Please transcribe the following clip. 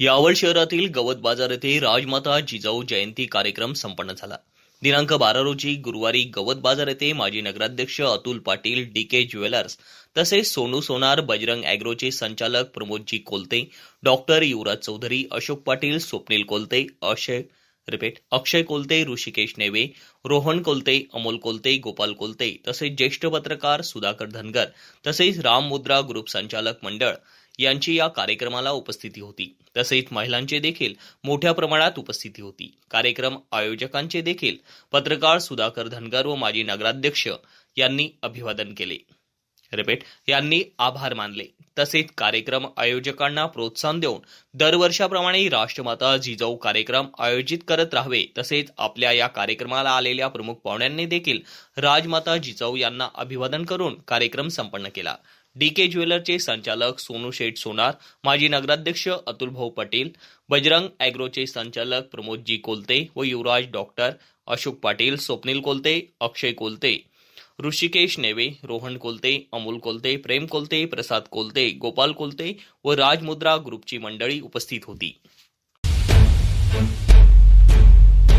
यावल शहरातील गवत बाजार येथे राजमाता जिजाऊ जयंती कार्यक्रम संपन्न झाला. दिनांक बारा रोजी गुरुवारी गवत बाजार येथे माजी नगराध्यक्ष Atul Patil D K jewellers तसेच सोनू सोनार बजरंग अॅग्रोचे संचालक प्रमोदजी कोलते डॉक्टर युवराज चौधरी अशोक पाटील स्वप्नील कोलते अक्षय रिपीट अक्षय कोलते ऋषिकेश नेवे रोहन कोलते अमोल कोलते गोपाल कोलते तसेच ज्येष्ठ पत्रकार सुधाकर धनगर तसेच राम मुद्रा ग्रुप संचालक मंडळ यांची या कार्यक्रमाला उपस्थिती होती. तसेच महिलांचे देखील मोठ्या प्रमाणात उपस्थिती होती. कार्यक्रम आयोजकांचे देखील पत्रकार सुधाकर धनगर व माजी नगराध्यक्ष यांनी अभिवादन केले. रिपीट यांनी आभार मानले. तसेच कार्यक्रम आयोजकांना प्रोत्साहन देऊन दरवर्षाप्रमाणे राष्ट्रमाता जिजाऊ कार्यक्रम आयोजित करत राहावे. तसेच आपल्या या कार्यक्रमाला आलेल्या प्रमुख पाहुण्यांनी देखील राजमाता जिजाऊ यांना अभिवादन करून कार्यक्रम संपन्न केला. डी के ज्वेलरचे संचालक सोनू शेठ सोनार माजी नगराध्यक्ष अतुलभाऊ पाटील बजरंग अॅग्रोचे संचालक प्रमोदजी कोलते व युवराज डॉक्टर अशोक पाटील स्वप्नील कोलते अक्षय कोलते ऋषिकेश नेवे रोहन कोलते अमोल कोलते प्रेम कोलते प्रसाद कोलते गोपाल कोलते व राजमुद्रा ग्रुपची मंडळी उपस्थित होती.